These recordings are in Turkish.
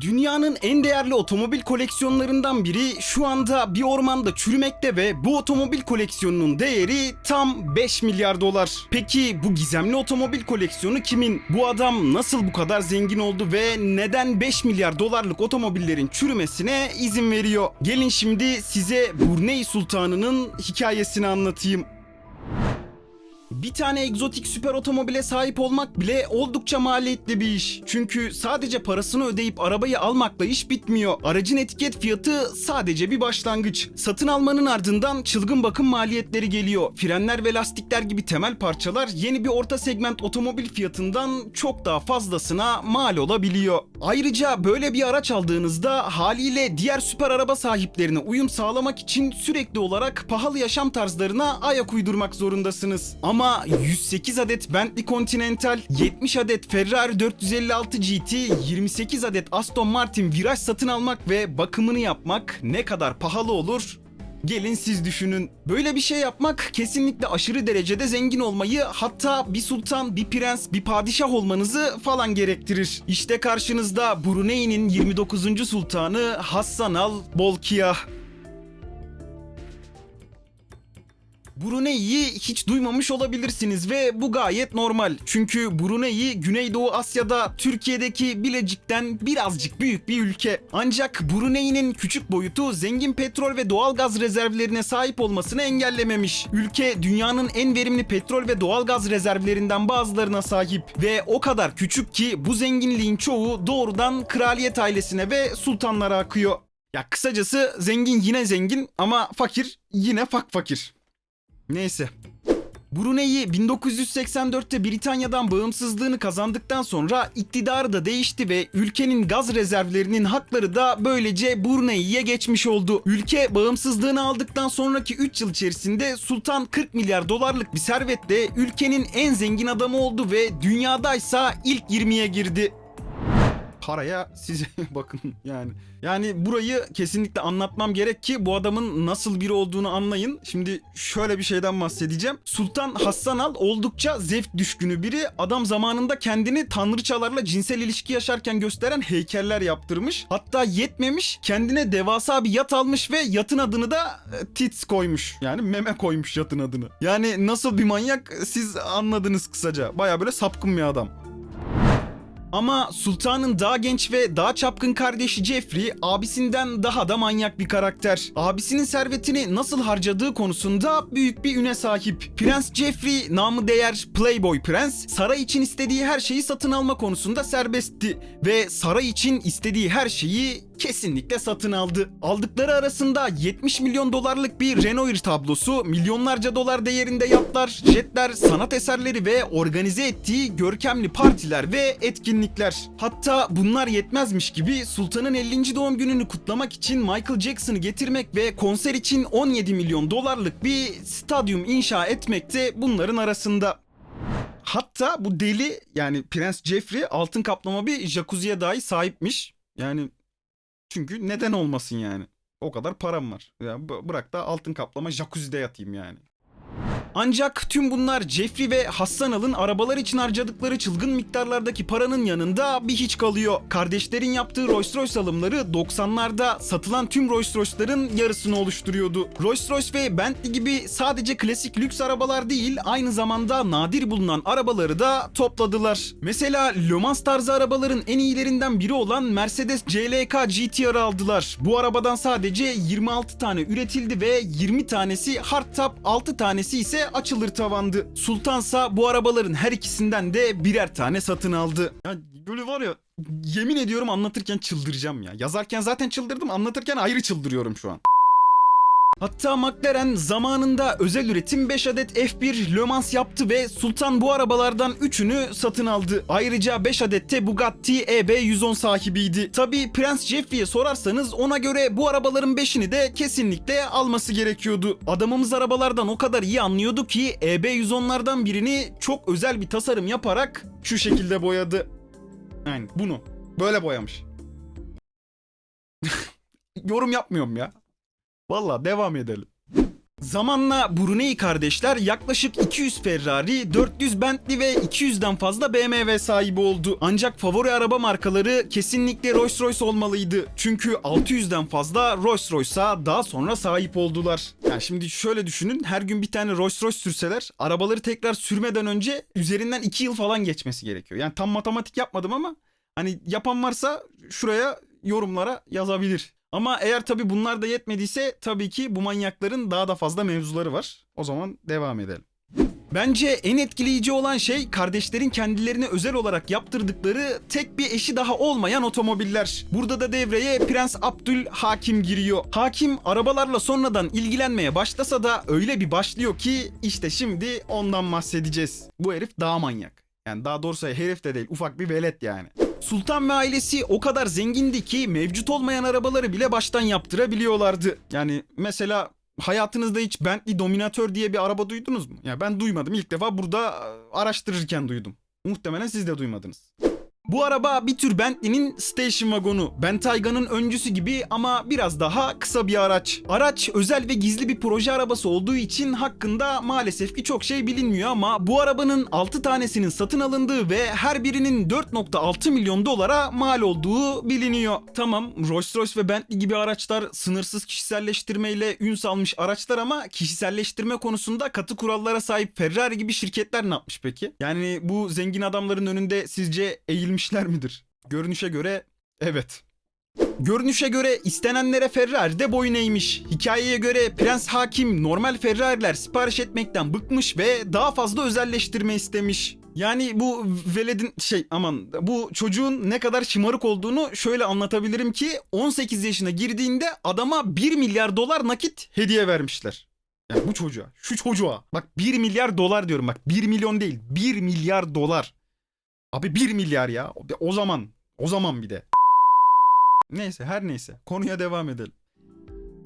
Dünyanın en değerli otomobil koleksiyonlarından biri şu anda bir ormanda çürümekte ve bu otomobil koleksiyonunun değeri tam 5 milyar dolar. Peki bu gizemli otomobil koleksiyonu kimin? Bu adam nasıl bu kadar zengin oldu ve neden 5 milyar dolarlık otomobillerin çürümesine izin veriyor? Gelin şimdi size Brunei Sultanı'nın hikayesini anlatayım. Bir tane egzotik süper otomobile sahip olmak bile oldukça maliyetli bir iş. Çünkü sadece parasını ödeyip arabayı almakla iş bitmiyor. Aracın etiket fiyatı sadece bir başlangıç. Satın almanın ardından çılgın bakım maliyetleri geliyor. Frenler ve lastikler gibi temel parçalar yeni bir orta segment otomobil fiyatından çok daha fazlasına mal olabiliyor. Ayrıca böyle bir araç aldığınızda haliyle diğer süper araba sahiplerine uyum sağlamak için sürekli olarak pahalı yaşam tarzlarına ayak uydurmak zorundasınız. Ama 108 adet Bentley Continental, 70 adet Ferrari 456 GT, 28 adet Aston Martin Viraj satın almak ve bakımını yapmak ne kadar pahalı olur Gelin siz düşünün. Böyle bir şey yapmak kesinlikle aşırı derecede zengin olmayı hatta bir sultan, bir prens, bir padişah olmanızı falan gerektirir. İşte karşınızda Brunei'nin 29. sultanı Hassan al Brunei'yi hiç duymamış olabilirsiniz ve bu gayet normal. Çünkü Brunei Güneydoğu Asya'da Türkiye'deki Bilecik'ten birazcık büyük bir ülke. Ancak Brunei'nin küçük boyutu zengin petrol ve doğal gaz rezervlerine sahip olmasını engellememiş. Ülke dünyanın en verimli petrol ve doğal gaz rezervlerinden bazılarına sahip ve o kadar küçük ki bu zenginliğin çoğu doğrudan kraliyet ailesine ve sultanlara akıyor. Ya kısacası zengin yine zengin ama fakir yine fak fakir. Neyse. Brunei 1984'te Britanya'dan bağımsızlığını kazandıktan sonra iktidarı da değişti ve ülkenin gaz rezervlerinin hakları da böylece Brunei'ye geçmiş oldu. Ülke bağımsızlığını aldıktan sonraki 3 yıl içerisinde Sultan 40 milyar dolarlık bir servetle ülkenin en zengin adamı oldu ve dünyadaysa ilk 20'ye girdi paraya size bakın yani. Yani burayı kesinlikle anlatmam gerek ki bu adamın nasıl biri olduğunu anlayın. Şimdi şöyle bir şeyden bahsedeceğim. Sultan Hassan Al oldukça zevk düşkünü biri. Adam zamanında kendini tanrıçalarla cinsel ilişki yaşarken gösteren heykeller yaptırmış. Hatta yetmemiş kendine devasa bir yat almış ve yatın adını da e, Tits koymuş. Yani meme koymuş yatın adını. Yani nasıl bir manyak siz anladınız kısaca. Baya böyle sapkın bir adam. Ama Sultan'ın daha genç ve daha çapkın kardeşi Jeffrey abisinden daha da manyak bir karakter. Abisinin servetini nasıl harcadığı konusunda büyük bir üne sahip. Prens Jeffrey namı değer Playboy Prens saray için istediği her şeyi satın alma konusunda serbestti ve saray için istediği her şeyi kesinlikle satın aldı. Aldıkları arasında 70 milyon dolarlık bir Renoir tablosu, milyonlarca dolar değerinde yatlar, jetler, sanat eserleri ve organize ettiği görkemli partiler ve etkinlikler. Hatta bunlar yetmezmiş gibi Sultan'ın 50. doğum gününü kutlamak için Michael Jackson'ı getirmek ve konser için 17 milyon dolarlık bir stadyum inşa etmek de bunların arasında. Hatta bu deli yani Prens Jeffrey altın kaplama bir jacuzziye dahi sahipmiş. Yani çünkü neden olmasın yani? O kadar param var. Ya bırak da altın kaplama jacuzzi'de yatayım yani. Ancak tüm bunlar Jeffrey ve Hassan Al'ın arabalar için harcadıkları çılgın miktarlardaki paranın yanında bir hiç kalıyor. Kardeşlerin yaptığı Rolls Royce alımları 90'larda satılan tüm Rolls Royce'ların yarısını oluşturuyordu. Rolls Royce ve Bentley gibi sadece klasik lüks arabalar değil, aynı zamanda nadir bulunan arabaları da topladılar. Mesela Le Mans tarzı arabaların en iyilerinden biri olan Mercedes CLK GTR aldılar. Bu arabadan sadece 26 tane üretildi ve 20 tanesi hardtop, 6 tanesi ise açılır tavandı. Sultansa bu arabaların her ikisinden de birer tane satın aldı. Ya böyle var ya yemin ediyorum anlatırken çıldıracağım ya. Yazarken zaten çıldırdım anlatırken ayrı çıldırıyorum şu an. Hatta McLaren zamanında özel üretim 5 adet F1 Le Mans yaptı ve Sultan bu arabalardan 3'ünü satın aldı. Ayrıca 5 adet de Bugatti EB110 sahibiydi. Tabi Prens Jeffrey'e sorarsanız ona göre bu arabaların 5'ini de kesinlikle alması gerekiyordu. Adamımız arabalardan o kadar iyi anlıyordu ki EB110'lardan birini çok özel bir tasarım yaparak şu şekilde boyadı. Yani bunu böyle boyamış. Yorum yapmıyorum ya. Valla devam edelim. Zamanla Brunei kardeşler yaklaşık 200 Ferrari, 400 Bentley ve 200'den fazla BMW sahibi oldu. Ancak favori araba markaları kesinlikle Rolls Royce olmalıydı. Çünkü 600'den fazla Rolls Royce'a daha sonra sahip oldular. Yani şimdi şöyle düşünün her gün bir tane Rolls Royce sürseler arabaları tekrar sürmeden önce üzerinden 2 yıl falan geçmesi gerekiyor. Yani tam matematik yapmadım ama hani yapan varsa şuraya yorumlara yazabilir. Ama eğer tabi bunlar da yetmediyse tabii ki bu manyakların daha da fazla mevzuları var. O zaman devam edelim. Bence en etkileyici olan şey kardeşlerin kendilerine özel olarak yaptırdıkları tek bir eşi daha olmayan otomobiller. Burada da devreye Prens Abdül Hakim giriyor. Hakim arabalarla sonradan ilgilenmeye başlasa da öyle bir başlıyor ki işte şimdi ondan bahsedeceğiz. Bu herif daha manyak. Yani daha doğrusu herif de değil ufak bir velet yani. Sultan ve ailesi o kadar zengindi ki mevcut olmayan arabaları bile baştan yaptırabiliyorlardı. Yani mesela hayatınızda hiç Bentley Dominator diye bir araba duydunuz mu? Ya ben duymadım. İlk defa burada araştırırken duydum. Muhtemelen siz de duymadınız. Bu araba bir tür Bentley'nin station wagonu. Bentayga'nın öncüsü gibi ama biraz daha kısa bir araç. Araç özel ve gizli bir proje arabası olduğu için hakkında maalesef ki çok şey bilinmiyor ama bu arabanın 6 tanesinin satın alındığı ve her birinin 4.6 milyon dolara mal olduğu biliniyor. Tamam Rolls Royce ve Bentley gibi araçlar sınırsız kişiselleştirmeyle ün salmış araçlar ama kişiselleştirme konusunda katı kurallara sahip Ferrari gibi şirketler ne yapmış peki? Yani bu zengin adamların önünde sizce eğilmişler midir? Görünüşe göre evet. Görünüşe göre istenenlere Ferrari de boyun eğmiş. Hikayeye göre Prens Hakim normal Ferrari'ler sipariş etmekten bıkmış ve daha fazla özelleştirme istemiş. Yani bu veledin şey aman bu çocuğun ne kadar şımarık olduğunu şöyle anlatabilirim ki 18 yaşına girdiğinde adama 1 milyar dolar nakit hediye vermişler. Yani bu çocuğa, şu çocuğa. Bak 1 milyar dolar diyorum bak 1 milyon değil 1 milyar dolar. Abi 1 milyar ya. O zaman. O zaman bir de. Neyse her neyse. Konuya devam edelim.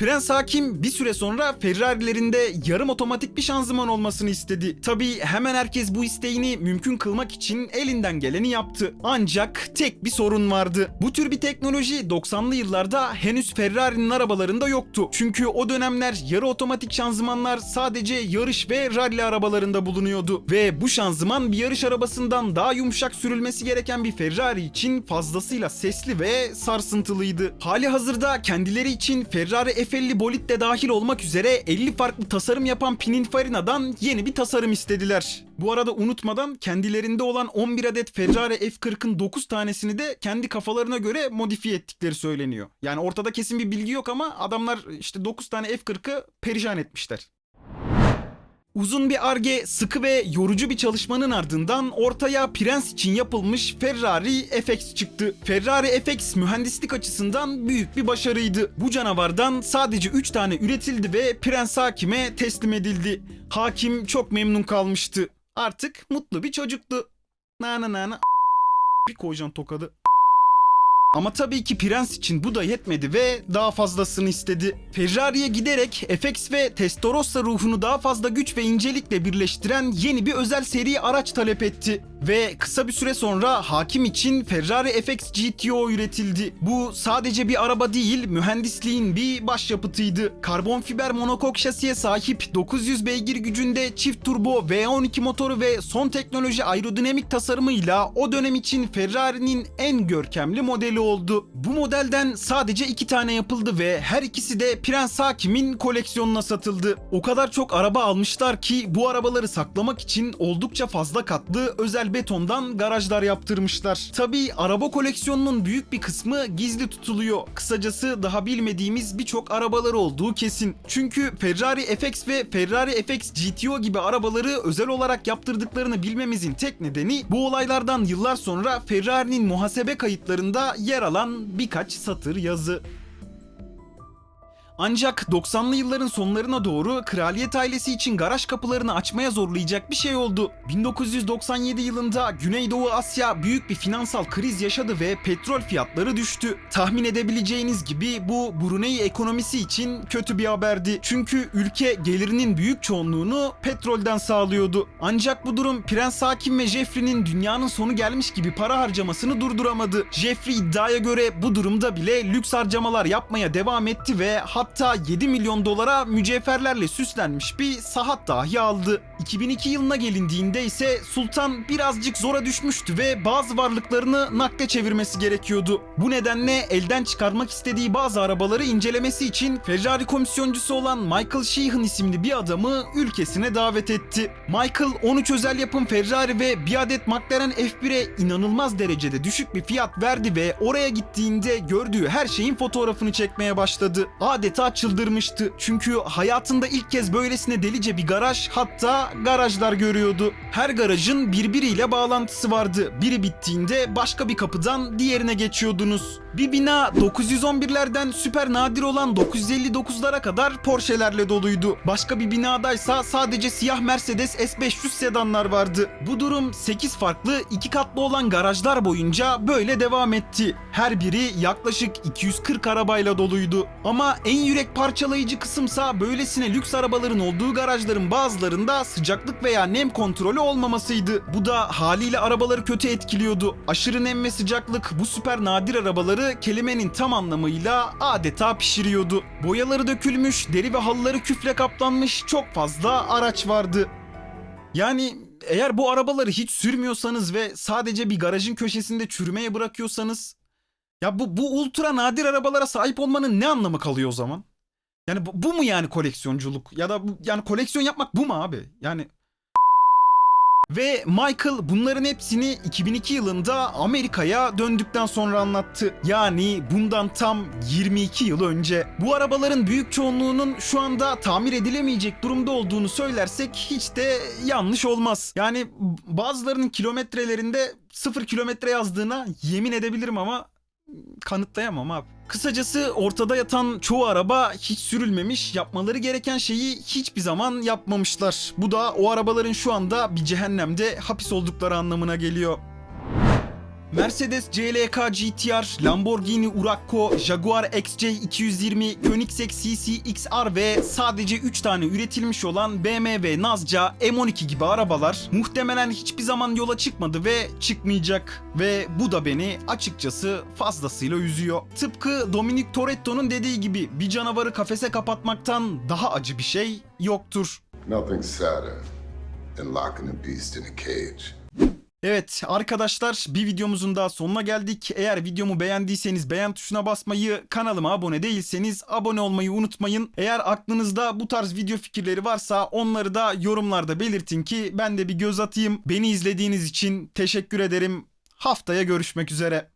Prens Hakim bir süre sonra Ferrari'lerinde yarım otomatik bir şanzıman olmasını istedi. Tabii hemen herkes bu isteğini mümkün kılmak için elinden geleni yaptı. Ancak tek bir sorun vardı. Bu tür bir teknoloji 90'lı yıllarda henüz Ferrari'nin arabalarında yoktu. Çünkü o dönemler yarı otomatik şanzımanlar sadece yarış ve rally arabalarında bulunuyordu. Ve bu şanzıman bir yarış arabasından daha yumuşak sürülmesi gereken bir Ferrari için fazlasıyla sesli ve sarsıntılıydı. Hali hazırda kendileri için Ferrari F50 bolid de dahil olmak üzere 50 farklı tasarım yapan Pininfarina'dan yeni bir tasarım istediler. Bu arada unutmadan kendilerinde olan 11 adet Ferrari F40'ın 9 tanesini de kendi kafalarına göre modifiye ettikleri söyleniyor. Yani ortada kesin bir bilgi yok ama adamlar işte 9 tane F40'ı perişan etmişler. Uzun bir arge, sıkı ve yorucu bir çalışmanın ardından ortaya Prens için yapılmış Ferrari FX çıktı. Ferrari FX mühendislik açısından büyük bir başarıydı. Bu canavardan sadece 3 tane üretildi ve Prens Hakim'e teslim edildi. Hakim çok memnun kalmıştı. Artık mutlu bir çocuktu. Nana nana bir koyacaksın tokadı. Ama tabii ki Prens için bu da yetmedi ve daha fazlasını istedi. Ferrari'ye giderek FX ve Testarossa ruhunu daha fazla güç ve incelikle birleştiren yeni bir özel seri araç talep etti. Ve kısa bir süre sonra hakim için Ferrari FX GTO üretildi. Bu sadece bir araba değil, mühendisliğin bir başyapıtıydı. Karbon fiber monokok şasiye sahip 900 beygir gücünde çift turbo V12 motoru ve son teknoloji aerodinamik tasarımıyla o dönem için Ferrari'nin en görkemli modeli oldu. Bu modelden sadece iki tane yapıldı ve her ikisi de Prens Hakim'in koleksiyonuna satıldı. O kadar çok araba almışlar ki bu arabaları saklamak için oldukça fazla katlı özel betondan garajlar yaptırmışlar. Tabii araba koleksiyonunun büyük bir kısmı gizli tutuluyor. Kısacası daha bilmediğimiz birçok arabaları olduğu kesin. Çünkü Ferrari FX ve Ferrari FX GTO gibi arabaları özel olarak yaptırdıklarını bilmemizin tek nedeni bu olaylardan yıllar sonra Ferrari'nin muhasebe kayıtlarında yer alan birkaç satır yazı. Ancak 90'lı yılların sonlarına doğru kraliyet ailesi için garaj kapılarını açmaya zorlayacak bir şey oldu. 1997 yılında Güneydoğu Asya büyük bir finansal kriz yaşadı ve petrol fiyatları düştü. Tahmin edebileceğiniz gibi bu Brunei ekonomisi için kötü bir haberdi. Çünkü ülke gelirinin büyük çoğunluğunu petrolden sağlıyordu. Ancak bu durum Prens Hakim ve Jeffrey'nin dünyanın sonu gelmiş gibi para harcamasını durduramadı. Jeffrey iddiaya göre bu durumda bile lüks harcamalar yapmaya devam etti ve hatta hatta 7 milyon dolara mücevherlerle süslenmiş bir saat dahi aldı. 2002 yılına gelindiğinde ise Sultan birazcık zora düşmüştü ve bazı varlıklarını nakde çevirmesi gerekiyordu. Bu nedenle elden çıkarmak istediği bazı arabaları incelemesi için Ferrari komisyoncusu olan Michael Sheehan isimli bir adamı ülkesine davet etti. Michael 13 özel yapım Ferrari ve bir adet McLaren F1'e inanılmaz derecede düşük bir fiyat verdi ve oraya gittiğinde gördüğü her şeyin fotoğrafını çekmeye başladı. Adeta çıldırmıştı. Çünkü hayatında ilk kez böylesine delice bir garaj hatta garajlar görüyordu. Her garajın birbiriyle bağlantısı vardı. Biri bittiğinde başka bir kapıdan diğerine geçiyordunuz. Bir bina 911'lerden süper nadir olan 959'lara kadar Porsche'lerle doluydu. Başka bir binadaysa sadece siyah Mercedes S500 sedanlar vardı. Bu durum 8 farklı iki katlı olan garajlar boyunca böyle devam etti. Her biri yaklaşık 240 arabayla doluydu. Ama en yürek parçalayıcı kısımsa böylesine lüks arabaların olduğu garajların bazılarında sıcaklık veya nem kontrolü olmamasıydı. Bu da haliyle arabaları kötü etkiliyordu. Aşırı nem ve sıcaklık bu süper nadir arabaları kelimenin tam anlamıyla adeta pişiriyordu. Boyaları dökülmüş, deri ve halıları küfle kaplanmış çok fazla araç vardı. Yani eğer bu arabaları hiç sürmüyorsanız ve sadece bir garajın köşesinde çürümeye bırakıyorsanız ya bu bu ultra nadir arabalara sahip olmanın ne anlamı kalıyor o zaman? Yani bu, bu mu yani koleksiyonculuk ya da bu, yani koleksiyon yapmak bu mu abi? Yani ve Michael bunların hepsini 2002 yılında Amerika'ya döndükten sonra anlattı. Yani bundan tam 22 yıl önce. Bu arabaların büyük çoğunluğunun şu anda tamir edilemeyecek durumda olduğunu söylersek hiç de yanlış olmaz. Yani bazılarının kilometrelerinde 0 kilometre yazdığına yemin edebilirim ama kanıtlayamam abi. Kısacası ortada yatan çoğu araba hiç sürülmemiş, yapmaları gereken şeyi hiçbir zaman yapmamışlar. Bu da o arabaların şu anda bir cehennemde hapis oldukları anlamına geliyor. Mercedes CLK GTR, Lamborghini Urraco, Jaguar XJ220, Koenigsegg CC-XR ve sadece 3 tane üretilmiş olan BMW Nazca M12 gibi arabalar muhtemelen hiçbir zaman yola çıkmadı ve çıkmayacak. Ve bu da beni açıkçası fazlasıyla üzüyor. Tıpkı Dominic Toretto'nun dediği gibi bir canavarı kafese kapatmaktan daha acı bir şey yoktur. Nothing sadder than locking a beast in a cage. Evet arkadaşlar bir videomuzun daha sonuna geldik. Eğer videomu beğendiyseniz beğen tuşuna basmayı, kanalıma abone değilseniz abone olmayı unutmayın. Eğer aklınızda bu tarz video fikirleri varsa onları da yorumlarda belirtin ki ben de bir göz atayım. Beni izlediğiniz için teşekkür ederim. Haftaya görüşmek üzere.